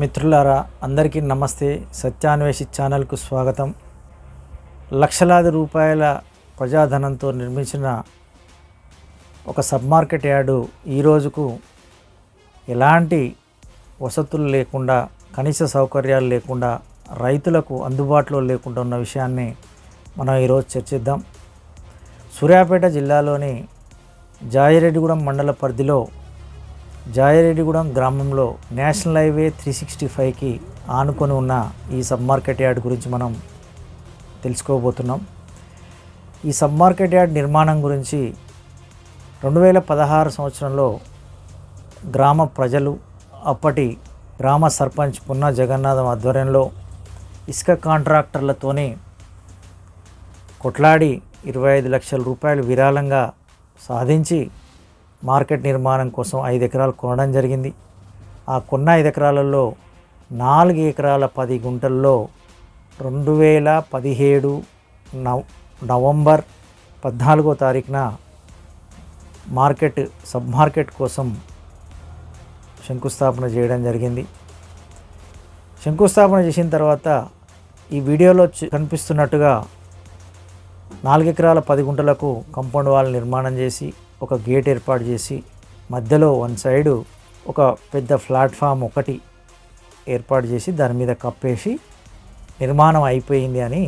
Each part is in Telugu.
మిత్రులారా అందరికీ నమస్తే. సత్యాన్వేషి ఛానల్కు స్వాగతం. లక్షలాది రూపాయల ప్రజాధనంతో నిర్మించిన ఒక సబ్ మార్కెట్ యార్డు ఈరోజుకు ఎలాంటి వసతులు లేకుండా కనీస సౌకర్యాలు లేకుండా రైతులకు అందుబాటులో లేకుండా ఉన్న విషయాన్ని మనం ఈరోజు చర్చిద్దాం. సూర్యాపేట జిల్లాలోని జాయిరెడ్డిగూడెం మండల పరిధిలో జాయిరెడ్డిగూడెం గ్రామంలో నేషనల్ హైవే త్రీ సిక్స్టీ ఫైవ్కి ఆనుకొని ఉన్న ఈ సబ్ మార్కెట్ యార్డ్ గురించి మనం తెలుసుకోబోతున్నాం. ఈ సబ్ మార్కెట్ యార్డ్ నిర్మాణం గురించి రెండు వేల పదహారు సంవత్సరంలో గ్రామ ప్రజలు అప్పటి గ్రామ సర్పంచ్ పున్న జగన్నాథం ఆధ్వర్యంలో ఇసుక కాంట్రాక్టర్లతోని కొట్లాడి ఇరవై ఐదు లక్షల రూపాయలు విరాళంగా సాధించి మార్కెట్ నిర్మాణం కోసం ఐదు ఎకరాలు కొనడం జరిగింది. ఆ కొన్న ఐదు ఎకరాలలో నాలుగు ఎకరాల పది గుంటల్లో రెండు వేల పదిహేడు నవ నవంబర్ పద్నాలుగో తారీఖున మార్కెట్ సబ్ మార్కెట్ కోసం శంకుస్థాపన చేయడం జరిగింది. శంకుస్థాపన చేసిన తర్వాత ఈ వీడియోలో కనిపిస్తున్నట్టుగా నాలుగు ఎకరాల పది గుంటలకు కంపౌండ్ వాల్ నిర్మాణం చేసి ఒక గేట్ ఏర్పాటు చేసి మధ్యలో వన్ సైడు ఒక పెద్ద ప్లాట్ఫామ్ ఒకటి ఏర్పాటు చేసి దాని మీద కప్పేసి నిర్మాణం అయిపోయింది అని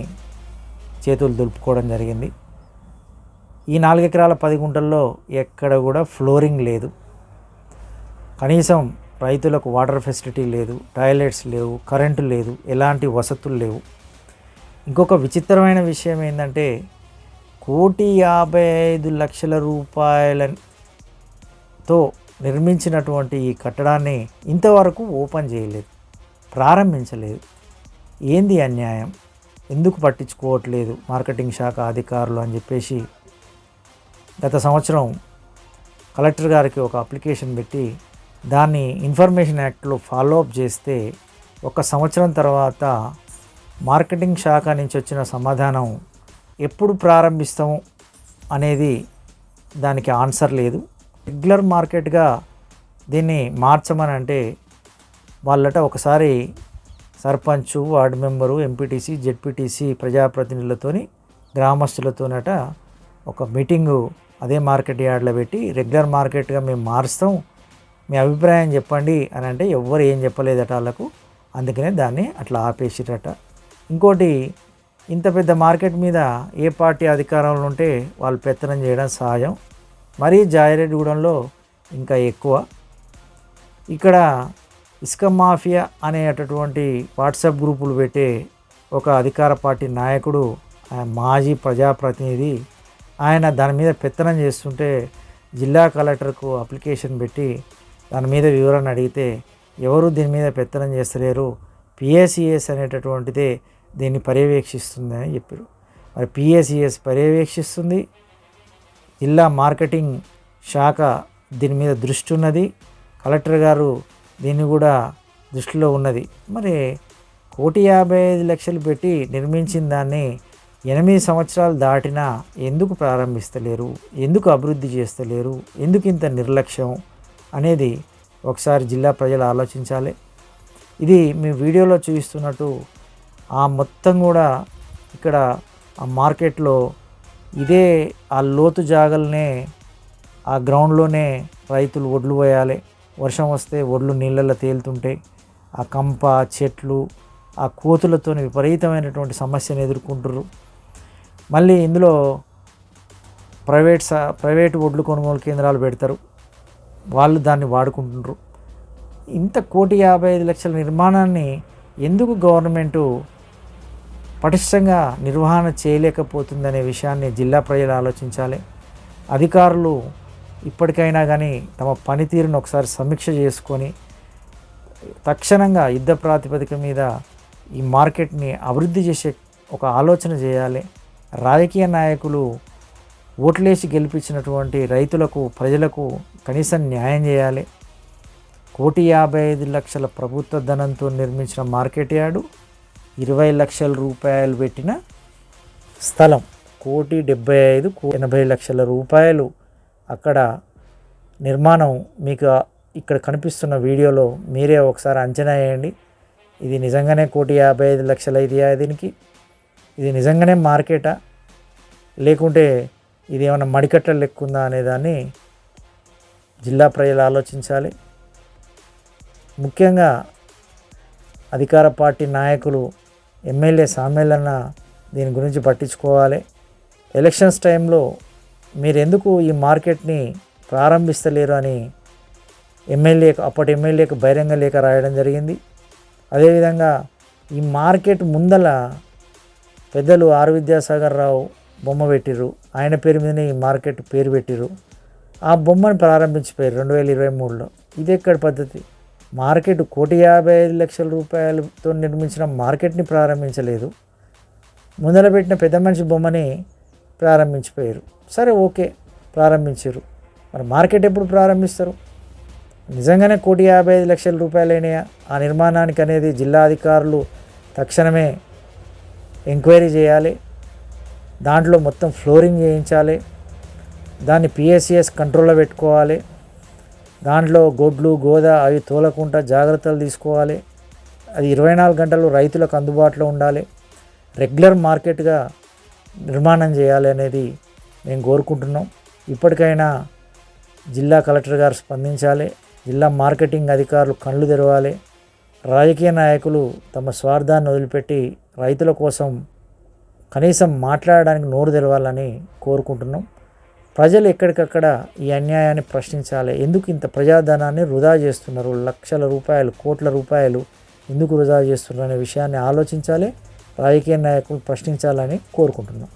చేతులు దులుపుకోవడం జరిగింది. ఈ నాలుగు ఎకరాల పది గుంటల్లో ఎక్కడ కూడా ఫ్లోరింగ్ లేదు. కనీసం రైతులకు వాటర్ ఫెసిలిటీ లేదు టాయిలెట్స్ లేవు కరెంటు లేదు ఎలాంటి వసతులు లేవు. ఇంకొక విచిత్రమైన విషయం ఏంటంటే కోటి యాభై ఐదు లక్షల రూపాయలతో నిర్మించినటువంటి ఈ కట్టడాన్ని ఇంతవరకు ఓపెన్ చేయలేదు ప్రారంభించలేదు. ఏంది అన్యాయం? ఎందుకు పట్టించుకోవట్లేదు మార్కెటింగ్ శాఖ అధికారులు అని చెప్పేసి గత సంవత్సరం కలెక్టర్ గారికి ఒక అప్లికేషన్ పెట్టి దాన్ని ఇన్ఫర్మేషన్ యాక్ట్లో ఫాలో అప్ చేస్తే ఒక సంవత్సరం తర్వాత మార్కెటింగ్ శాఖ నుంచి వచ్చిన సమాధానం ఎప్పుడు ప్రారంభిస్తాము అనేది దానికి ఆన్సర్ లేదు. రెగ్యులర్ మార్కెట్గా దీన్ని మార్చమని అంటే వాళ్ళట ఒకసారి sarpanch ward member MPTC ZPTC ప్రజాప్రతినిధులతోని గ్రామస్తులతోనట ఒక మీటింగు అదే మార్కెట్ యార్డ్లో పెట్టి రెగ్యులర్ మార్కెట్గా మేము మారుస్తాం మీ అభిప్రాయం చెప్పండి అని అంటే ఎవ్వరు ఏం చెప్పలేదట వాళ్ళకు. అందుకనే దాన్ని అట్లా ఆపేసిరట. ఇంకోటి ఇంత పెద్ద మార్కెట్ మీద ఏ పార్టీ అధికారంలో ఉంటే వాళ్ళు పెత్తనం చేయడం సహజం మరీ జాయిరెడ్డిగూడెంలో ఇంకా ఎక్కువ. ఇక్కడ ఇసుక మాఫియా అనేటటువంటి వాట్సాప్ గ్రూపులు పెట్టే ఒక అధికార పార్టీ నాయకుడు ఆయన మాజీ ప్రజాప్రతినిధి ఆయన దాని మీద పెత్తనం చేస్తుంటే జిల్లా కలెక్టర్కు అప్లికేషన్ పెట్టి దాని మీద వివరణ అడిగితే ఎవరు దీని మీద పెత్తనం చేస్తలేరు? పిఎస్సిఎస్ అనేటటువంటిదే దీన్ని పర్యవేక్షిస్తుందని చెప్పారు మరి పిఎస్ఈఎస్ పర్యవేక్షిస్తుంది. జిల్లా మార్కెటింగ్ శాఖ దీని మీద దృష్టి ఉన్నది. కలెక్టర్ గారు దీన్ని కూడా దృష్టిలో ఉన్నది. మరి కోటి యాభై ఐదు లక్షలు పెట్టి నిర్మించిన దాన్ని ఎనిమిది సంవత్సరాలు దాటినా ఎందుకు ప్రారంభిస్తలేరు? ఎందుకు అభివృద్ధి చేస్తలేరు? ఎందుకు ఇంత నిర్లక్ష్యం? అనేది ఒకసారి జిల్లా ప్రజలు ఆలోచించాలి. ఇది మీ వీడియోలో చూపిస్తున్నట్టు ఆ మొత్తం కూడా ఇక్కడ ఆ మార్కెట్లో ఇదే ఆ లోతు జాగల్నే ఆ గ్రౌండ్లోనే రైతులు ఒడ్లు పోయాలి. వర్షం వస్తే ఒడ్లు నీళ్ళల్లో తేలుతుంటాయి ఆ కంప చెట్లు ఆ కోతులతో విపరీతమైనటువంటి సమస్యను ఎదుర్కొంటారు మళ్ళీ ఇందులో ప్రైవేట్ స ప్రైవేట్ ఒడ్లు కొనుగోలు కేంద్రాలు పెడతారు. వాళ్ళు దాన్ని వాడుకుంటున్నారు ఇంత కోటి యాభై ఐదు లక్షల నిర్మాణాన్ని ఎందుకు గవర్నమెంటు పటిష్టంగా నిర్వహణ చేయలేకపోతుందనే విషయాన్ని జిల్లా ప్రజలు ఆలోచించాలి. అధికారులు ఇప్పటికైనా కానీ తమ పనితీరును ఒకసారి సమీక్ష చేసుకొని తక్షణంగా యుద్ధ ప్రాతిపదిక మీద ఈ మార్కెట్ని అభివృద్ధి చేసే ఒక ఆలోచన చేయాలి. రాజకీయ నాయకులు ఓట్లేసి గెలిపించినటువంటి రైతులకు ప్రజలకు కనీసం న్యాయం చేయాలి. కోటి యాభై ఐదు లక్షల ప్రభుత్వ ధనంతో నిర్మించిన మార్కెట్ యార్డు ఇరవై లక్షల రూపాయలు పెట్టిన స్థలం. కోటి డెబ్బై ఐదు ఎనభై లక్షల రూపాయలు అక్కడ నిర్మాణం మీకు ఇక్కడ కనిపిస్తున్న వీడియోలో మీరే ఒకసారి అంచనా వేయండి. ఇది నిజంగానే కోటి యాభై ఐదు లక్షలు అయితాయా దీనికి. ఇది నిజంగానే మార్కెటా? లేకుంటే ఇది ఏమైనా మడికట్ల లెక్కుందా అనేదాన్ని జిల్లా ప్రజలు ఆలోచించాలి. ముఖ్యంగా అధికార పార్టీ నాయకులు ఎమ్మెల్యే సామెలన్న దీని గురించి పట్టించుకోవాలి. ఎలక్షన్స్ టైంలో మీరు ఎందుకు ఈ మార్కెట్ని ప్రారంభిస్తలేరు అని ఎమ్మెల్యే అప్పటి ఎమ్మెల్యేకు బహిరంగ లేఖ రాయడం జరిగింది. అదేవిధంగా ఈ మార్కెట్ ముందల పెద్దలు ఆర్ విద్యాసాగర్ రావు బొమ్మ పెట్టిర్రు. ఆయన పేరు మీదనే ఈ మార్కెట్ పేరు పెట్టిర్రు. ఆ బొమ్మను ప్రారంభించిపోయారు రెండు వేల ఇరవై మూడులో. ఇది ఎక్కడ పద్ధతి? మార్కెట్ కోటి యాభై ఐదు లక్షల రూపాయలతో నిర్మించిన మార్కెట్ని ప్రారంభించలేదు. ముందర పెట్టిన పెద్ద మనిషి బొమ్మని ప్రారంభించిపోయారు. సరే ఓకే ప్రారంభించారు. మరి మార్కెట్ ఎప్పుడు ప్రారంభిస్తారు? నిజంగానే కోటి యాభై ఐదు లక్షల రూపాయలైనాయా? ఆ నిర్మాణానికి అనేది జిల్లా అధికారులు తక్షణమే ఎంక్వైరీ చేయాలి. దాంట్లో మొత్తం ఫ్లోరింగ్ చేయించాలి. దాన్ని పిఎస్సిఎస్ కంట్రోల్లో పెట్టుకోవాలి. దాంట్లో గొడ్లు గోద అవి తోలకుండా జాగ్రత్తలు తీసుకోవాలి. అది ఇరవై నాలుగు గంటలు రైతులకు అందుబాటులో ఉండాలి. రెగ్యులర్ మార్కెట్గా నిర్మాణం చేయాలి అనేది మేము కోరుకుంటున్నాం. ఇప్పటికైనా జిల్లా కలెక్టర్ గారు స్పందించాలి. జిల్లా మార్కెటింగ్ అధికారులు కళ్ళు తెరవాలి. రాజకీయ నాయకులు తమ స్వార్థాన్ని వదిలిపెట్టి రైతుల కోసం కనీసం మాట్లాడడానికి నోరు తెరవాలని కోరుకుంటున్నాం. ప్రజలు ఎక్కడికక్కడ ఈ అన్యాయాన్ని ప్రశ్నించాలి. ఎందుకు ఇంత ప్రజాధనాన్ని వృధా చేస్తున్నారు? లక్షల రూపాయలు కోట్ల రూపాయలు ఎందుకు వృధా చేస్తున్నారు అనే విషయాన్ని ఆలోచించాలి. రాజకీయ నాయకులు ప్రశ్నించాలని కోరుకుంటున్నాం.